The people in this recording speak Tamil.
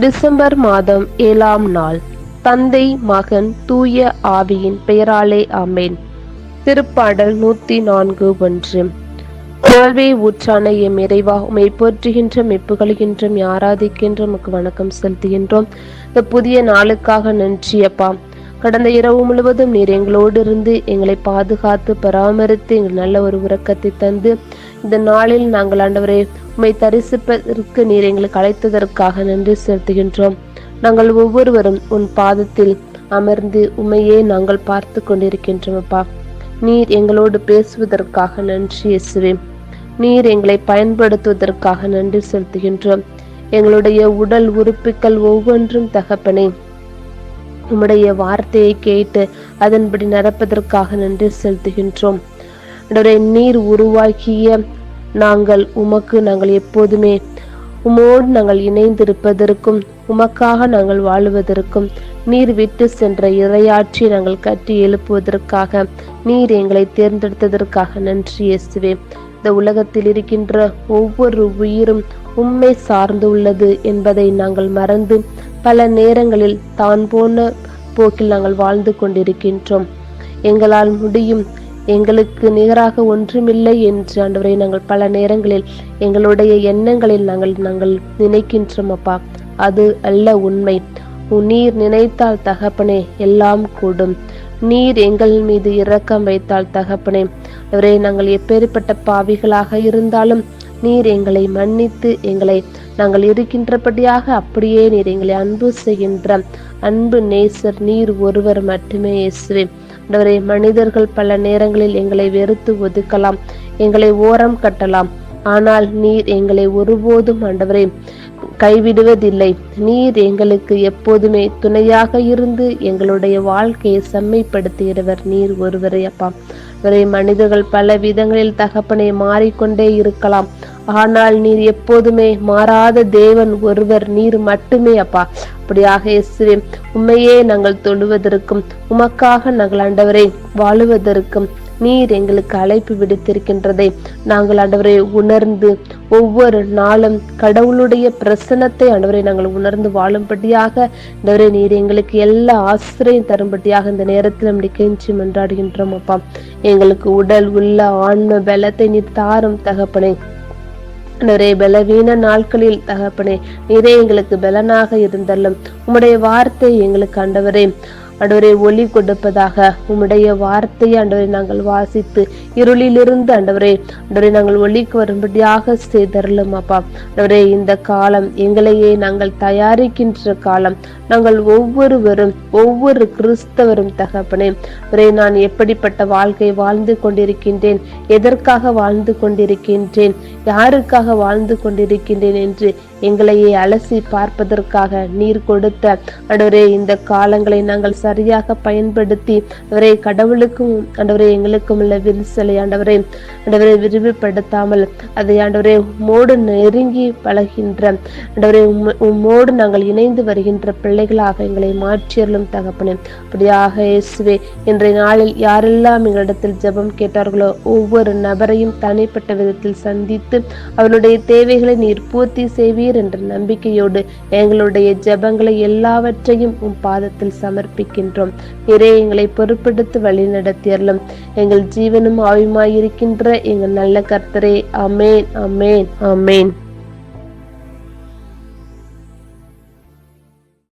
டிசம்பர் மாதம் ஏழாம் நாள். தந்தை மகன் தூய ஆவியின் பெயராலே ஆமேன். திருப்பாடல் நூத்தி நான்கு ஒன்று. வாழ்வே ஊற்றான எம் இறைவா உமை போற்றுகின்றோம் மெப்புகழுகின்றோம் ஆராதிக்கின்றோம் உமக்கு வணக்கம் செலுத்துகின்றோம். இந்த புதிய நாளுக்காக நன்றி அப்பா கடந்த இரவு முழுவதும் நீர் எங்களோடு இருந்து எங்களை பாதுகாத்து பராமரித்து எங்கள் நல்ல ஒரு உறக்கத்தை தந்து இந்த நாளில் நாங்கள் ஆண்டவரை உம்மை தரிசிப்பதற்கு நீர் எங்களுக்கு அழைத்ததற்காக நன்றி செலுத்துகின்றோம். நாங்கள் ஒவ்வொருவரும் உன் பாதத்தில் அமர்ந்து உண்மையே நாங்கள் பார்த்து கொண்டிருக்கின்றோம் அப்பா. நீர் எங்களோடு பேசுவதற்காக நன்றி இயேசுவே. நீர் எங்களை பயன்படுத்துவதற்காக நன்றி செலுத்துகின்றோம். எங்களுடைய உடல் உறுப்புகள் ஒவ்வொன்றும் தகப்பனே உம்முடைய வார்த்தையை கேட்டு அதன்படி நடப்பதற்காக நன்றி செலுத்துகின்றோம். ஆண்டவரே, நீர் உருவாக்கிய நாங்கள் உமக்கு நாங்கள் எப்போதுமே உமோடு நாங்கள் இணைந்திருப்பதற்கும் உமக்காக நாங்கள் வாழுவதற்கும் நீர் விட்டு சென்ற இரையாற்றி நாங்கள் கட்டி எழுப்புவதற்காக நீர் எங்களை தேர்ந்தெடுத்ததற்காக நன்றி இயேசுவே. இந்த உலகத்தில் இருக்கின்ற ஒவ்வொரு உயிரும் உண்மை சார்ந்து உள்ளது என்பதை நாங்கள் மறந்து பல நேரங்களில் தான் போன போக்கில் நாங்கள் வாழ்ந்து கொண்டிருக்கின்றோம். எங்களால் முடியும் எங்களுக்கு நிகராக ஒன்றுமில்லை என்று ஆண்டவரை நாங்கள் பல நேரங்களில் எங்களுடைய எண்ணங்களில் நாங்கள் நாங்கள் நினைக்கின்றோம் அப்பா. அது அல்ல உண்மை. நீர் நினைத்தால் தகப்பனே எல்லாம் கூடும். நீர் எங்கள் மீது இரக்கம் வைத்தால் தகப்பனே. அவரே நாங்கள் எப்பேற்பட்ட பாவிகளாக இருந்தாலும் நீர் எங்களை மன்னித்து எங்களை நாங்கள் இருக்கின்றபடியாக அப்படியே நீர் எங்களை அன்பு செய்கின்ற அன்பு நேசர் நீர் ஒருவர் மட்டுமே இயேசுவேன் ஆண்டவரே மனிதர்கள் பல நேரங்களில் எங்களை வெறுத்து ஒதுக்கலாம் எங்களை ஓரம் கட்டலாம். ஆனால் நீர் எங்களை ஒருபோதும் ஆண்டவரே கைவிடுவதில்லை. நீர் எங்களுக்கு எப்போதுமே துணையாக இருந்து எங்களுடைய வாழ்க்கையை செம்மைப்படுத்துகிறவர் நீர் ஒருவரே அப்பா. ஒரே மனிதர்கள் பல விதங்களில் தகப்பனை மாறிக்கொண்டே இருக்கலாம். ஆனால் நீர் எப்போதுமே மாறாத தேவன் ஒருவர் நீர் மட்டுமே அப்பா. அப்படியாக இயேசுவே உண்மையே நாங்கள் தொழுவதற்கும் உமக்காக நாங்கள் ஆண்டவரை வாழுவதற்கும் நீர் எங்களுக்கு அழைப்பு விடுத்திருக்கின்றதை நாங்கள் ஆண்டவரை உணர்ந்து ஒவ்வொரு நாளும் கடவுளுடைய பிரசனத்தை ஆண்டவரை நாங்கள் உணர்ந்து வாழும்படியாக ஆண்டவரை நீர் எங்களுக்கு எல்லா ஆசிரியம் தரும்படியாக இந்த நேரத்தில் நம்முடைய கெஞ்சி மன்றாடுகின்றோம் அப்பா. எங்களுக்கு உடல் உள்ள ஆன்ம பலத்தை நீர் தாரும் தகப்பனை. நிறைய பலவீன நாட்களில் தகப்பனே நீரே எங்களுக்கு பலனாக இருந்தல்லும் உம்முடைய வார்த்தை எங்களுக்கு ஆண்டவரே ஆண்டவரே ஒளி கொடுப்பதாக. உம்முடைய வார்த்தையை அண்டவரை நாங்கள் வாசித்து இருளிலிருந்து ஆண்டவரே ஆண்டவரை நாங்கள் ஒளிக்கு வரும்படியாக செய்தரலும் அப்பா ஆண்டவரே இந்த காலம் எங்களையே நாங்கள் தயாரிக்கின்ற காலம். நாங்கள் ஒவ்வொருவரும் ஒவ்வொரு கிறிஸ்தவரும் தகப்பனே அவரே நான் எப்படிப்பட்ட வாழ்க்கை வாழ்ந்து கொண்டிருக்கின்றேன் எதற்காக வாழ்ந்து கொண்டிருக்கின்றேன் யாருக்காக வாழ்ந்து கொண்டிருக்கின்றேன் என்று எங்களையே அலசி பார்ப்பதற்காக நீர் கொடுத்த அடவரே இந்த காலங்களை நாங்கள் சரியாக பயன்படுத்தி அவரே கடவுளுக்கும் ஆண்டவரே எங்களுக்கும் உள்ள விரிசலை ஆண்டவரே ஆண்டவரை விரிவுபடுத்தாமல் அதை ஆண்டவரே உம்மோடு நெருங்கி பழகின்ற ஆண்டவரே உம்மோடு நாங்கள் இணைந்து வருகின்ற பிள்ளைகளாக எங்களை மாற்றியர்களும் தகப்பனே. அப்படியாக இயேசுவே இன்றைய நாளில் யாரெல்லாம் எங்களிடத்தில் ஜெபம் கேட்டார்களோ ஒவ்வொரு நபரையும் தனிப்பட்ட விதத்தில் சந்தித்து அவருடைய தேவைகளை நீர் பூர்த்தி செய்வீர் என்ற நம்பிக்கையோடு எங்களுடைய ஜெபங்களை எல்லாவற்றையும் உம் பாதத்தில் சமர்ப்பிக்கின்றோம். நிறைய எங்களை பொறுப்பெடுத்து வழிநடத்தியறலும் எங்கள் ஜீவனும் ஆயுமாயிருக்கின்ற எங்கள் நல்ல கர்த்தரே. அமேன் அமேன் அமேன்